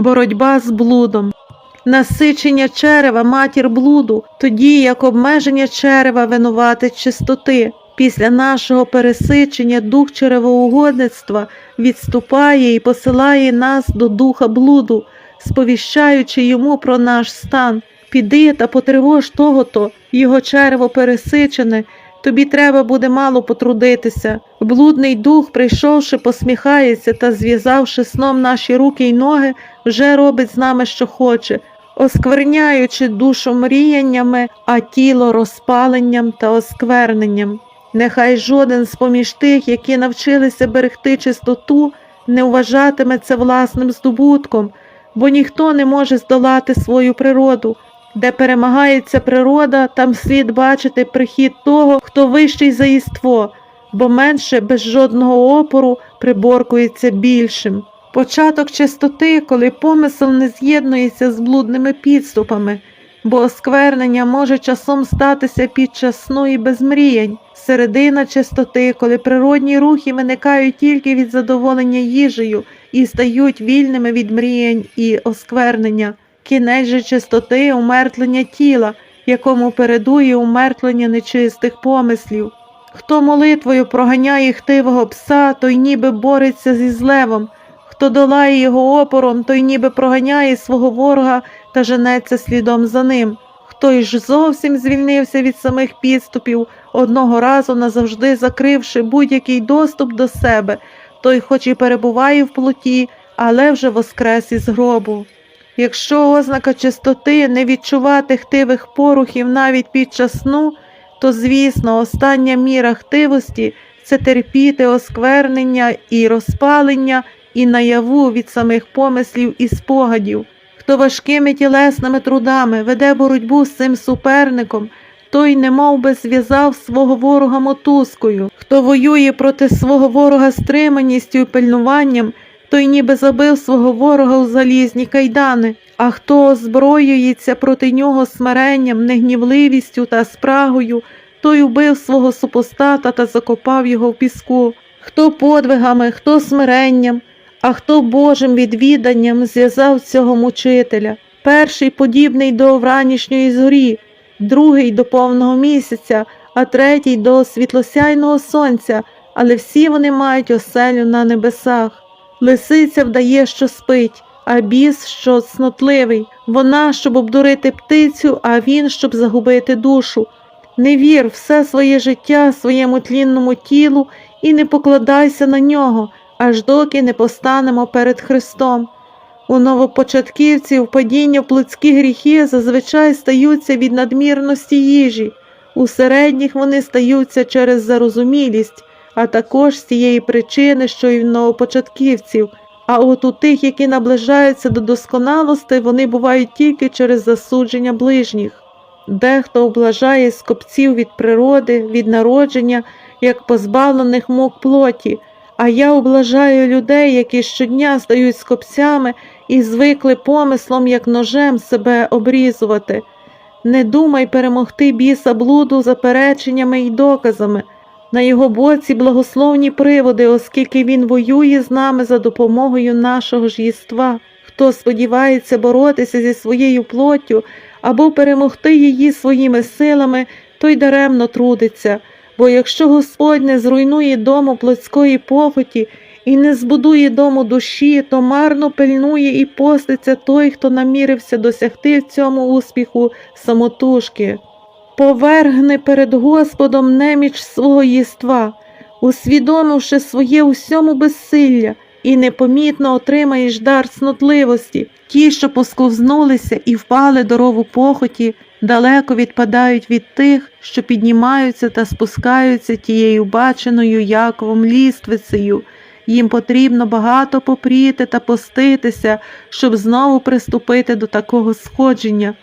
боротьба з блудом. Насичення черева матір блуду, тоді як обмеження черева винуватить чистоти. Після нашого пересичення дух черевоугодництва відступає і посилає нас до духа блуду, сповіщаючи йому про наш стан. Піди та потривож того-то, його черево пересичене, тобі треба буде мало потрудитися. Блудний дух, прийшовши, посміхається та зв'язавши сном наші руки й ноги, вже робить з нами, що хоче, оскверняючи душу мріяннями, а тіло розпаленням та оскверненням. Нехай жоден з поміж тих, які навчилися берегти чистоту, не вважатиме це власним здобутком, бо ніхто не може здолати свою природу. Де перемагається природа, там слід бачити прихід того, хто вищий за єство, бо менше без жодного опору приборкується більшим. Початок чистоти, коли помисел не з'єднується з блудними підступами, бо осквернення може часом статися під час сну і без мріянь. Середина чистоти, коли природні рухи виникають тільки від задоволення їжею і стають вільними від мріянь і осквернення. Кінець же чистоти умертлення тіла, якому передує умертлення нечистих помислів. Хто молитвою проганяє хтивого пса, той ніби бореться зі злевом, хто долає його опором, той ніби проганяє свого ворога та женеться слідом за ним. Хто ж зовсім звільнився від самих підступів, одного разу назавжди закривши будь-який доступ до себе, той хоч і перебуває в плоті, але вже воскрес із гробу. Якщо ознака чистоти не відчувати хтивих порухів навіть під час сну, то, звісно, остання міра хтивості це терпіти осквернення і розпалення і наяву від самих помислів і спогадів. Хто важкими тілесними трудами веде боротьбу з цим суперником, той немов би зв'язав свого ворога мотузкою, хто воює проти свого ворога стриманістю і пильнуванням, той ніби забив свого ворога у залізні кайдани, а хто озброюється проти нього смиренням, негнівливістю та спрагою, той убив свого супостата та закопав його в піску, хто подвигами, хто смиренням, а хто Божим відвіданням зв'язав цього мучителя. Перший подібний до вранішньої зорі, другий до повного місяця, а третій до світлосяйного сонця, але всі вони мають оселю на небесах. Лисиця вдає, що спить, а біс, що цнотливий, вона, щоб обдурити птицю, а він, щоб загубити душу. Не вір все своє життя своєму тлінному тілу і не покладайся на нього, аж доки не постанемо перед Христом. У новопочатківців падіння в гріхи зазвичай стаються від надмірності їжі, у середніх вони стаються через зарозумілість, а також з тієї причини, що й в новопочатківців. А от у тих, які наближаються до досконалості, вони бувають тільки через засудження ближніх. Дехто облажає скопців від природи, від народження, як позбавлених мук плоті, а я облажаю людей, які щодня стають скопцями і звикли помислом, як ножем себе обрізувати. Не думай перемогти біса блуду запереченнями й доказами. На його боці благословні приводи, оскільки він воює з нами за допомогою нашого ж єства. Хто сподівається боротися зі своєю плоттю або перемогти її своїми силами, той даремно трудиться. Бо якщо Господь не зруйнує дому плотської похоті і не збудує дому душі, то марно пильнує і поститься той, хто намірився досягти в цьому успіху самотужки. Повергни перед Господом неміч свого єства, усвідомивши своє усьому безсилля, і непомітно отримаєш дар цнотливості. Ті, що посковзнулися і впали до рову похоті, далеко відпадають від тих, що піднімаються та спускаються тією баченою Яковом ліствицею. Їм потрібно багато попріти та поститися, щоб знову приступити до такого сходження.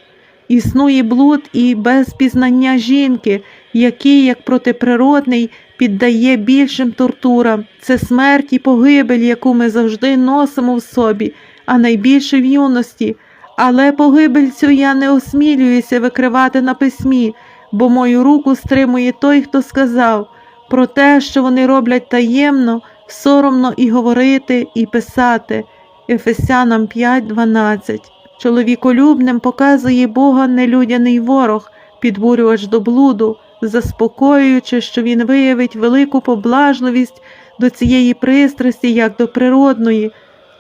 Існує блуд і без пізнання жінки, який, як протиприродний, піддає більшим тортурам. Це смерть і погибель, яку ми завжди носимо в собі, а найбільше в юності. Але погибель цю я не осмілююся викривати на письмі, бо мою руку стримує той, хто сказав про те, що вони роблять таємно, соромно і говорити, і писати. Ефесянам 5.12. Чоловіколюбним показує Бога нелюдяний ворог, підбурювач до блуду, заспокоюючи, що він виявить велику поблажливість до цієї пристрасті, як до природної,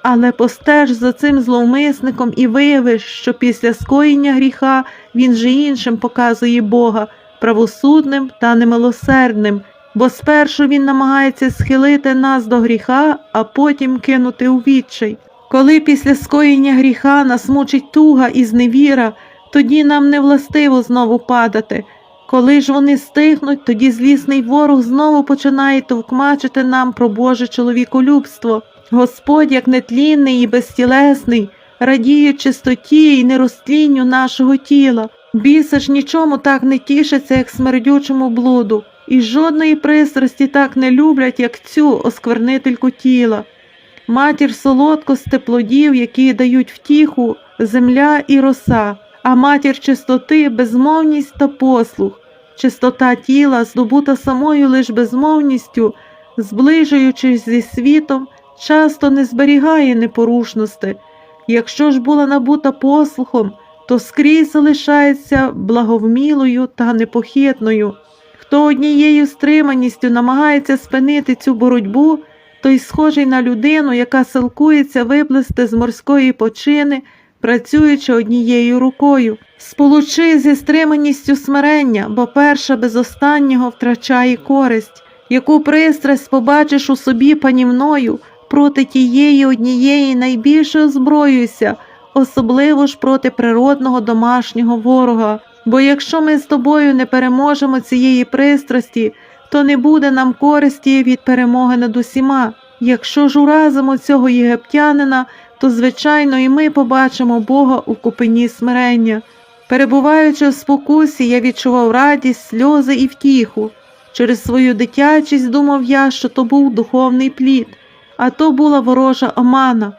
але постеж за цим зловмисником і виявиш, що після скоєння гріха він же іншим показує Бога, правосудним та немилосердним, бо спершу він намагається схилити нас до гріха, а потім кинути у відчай. Коли після скоєння гріха нас мучить туга і зневіра, тоді нам не властиво знову падати. Коли ж вони стихнуть, тоді злісний ворог знову починає товкмачити нам про Боже чоловіколюбство. Господь, як нетлінний і безтілесний, радіє чистоті і нерозтлінню нашого тіла. Біси ж нічому так не тішаться, як смердючому блуду, і жодної пристрасті так не люблять, як цю осквернительку тіла. Матір солодкости плодів, які дають втіху, земля і роса, а матір чистоти безмовність та послух. Чистота тіла, здобута самою лиш безмовністю, зближуючись зі світом, часто не зберігає непорушності. Якщо ж була набута послухом, то скрізь залишається благовмілою та непохитною. Хто однією стриманістю намагається спинити цю боротьбу, той схожий на людину, яка силкується виплести з морської почини, працюючи однією рукою. Сполучи зі стриманістю смирення, бо перша без останнього втрачає користь, яку пристрасть побачиш у собі панівною, проти тієї однієї найбільше озброюйся, особливо ж проти природного домашнього ворога. Бо якщо ми з тобою не переможемо цієї пристрасті, то не буде нам користі від перемоги над усіма. Якщо ж уразимо цього єгиптянина, то звичайно і ми побачимо Бога у купині смирення. Перебуваючи в спокусі, я відчував радість, сльози і втіху. Через свою дитячість думав я, що то був духовний плід, а то була ворожа омана.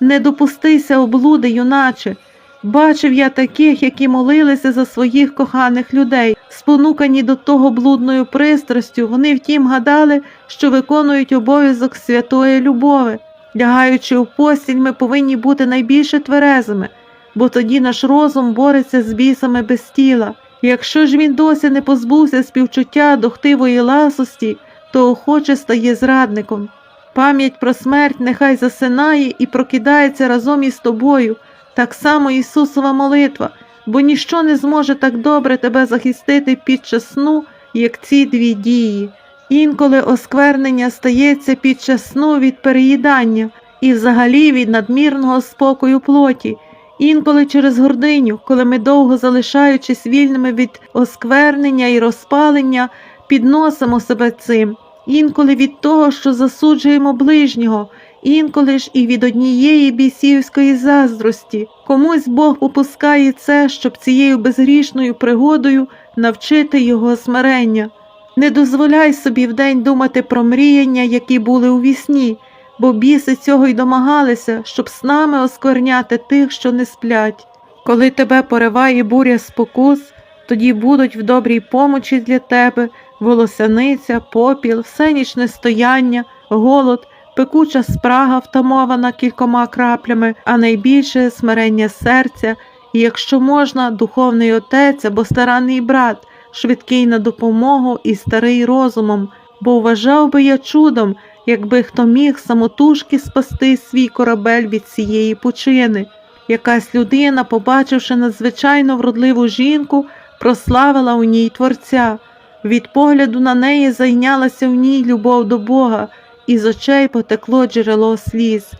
Не допустися облуди, юначе. Бачив я таких, які молилися за своїх коханих людей, спонукані до того блудною пристрастю, вони втім гадали, що виконують обов'язок святої любови. Лягаючи у постіль, ми повинні бути найбільше тверезими, бо тоді наш розум бореться з бісами без тіла. Якщо ж він досі не позбувся співчуття до хтивої ласості, то охоче стає зрадником. Пам'ять про смерть нехай засинає і прокидається разом із тобою, так само Ісусова молитва, бо ніщо не зможе так добре тебе захистити під час сну, як ці дві дії. Інколи осквернення стається під час сну від переїдання і взагалі від надмірного спокою плоті, інколи через гординю, коли ми довго залишаючись вільними від осквернення і розпалення, підносимо себе цим, інколи від того, що засуджуємо ближнього, інколи ж і від однієї бісівської заздрості. Комусь Бог попускає це, щоб цією безгрішною пригодою навчити його смирення. Не дозволяй собі вдень думати про мріяння, які були у вісні, бо біси цього й домагалися, щоб снами оскверняти тих, що не сплять. Коли тебе пориває буря спокус, тоді будуть в добрій помочі для тебе волосяниця, попіл, всенічне стояння, голод, пекуча спрага, втамована кількома краплями, а найбільше смирення серця, і, якщо можна, духовний отець або старанний брат швидкий на допомогу і старий розумом, бо вважав би я чудом, якби хто міг самотужки спасти свій корабель від цієї пучини. Якась людина, побачивши надзвичайно вродливу жінку, прославила у ній Творця. Від погляду на неї зайнялася в ній любов до Бога, і з очей потекло джерело сліз.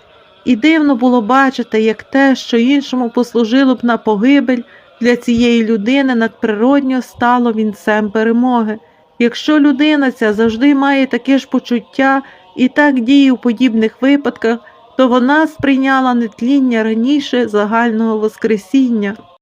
І дивно було бачити, як те, що іншому послужило б на погибель, для цієї людини надприродньо стало вінцем перемоги. Якщо людина ця завжди має таке ж почуття і так діє у подібних випадках, то вона сприйняла нетління раніше загального Воскресіння.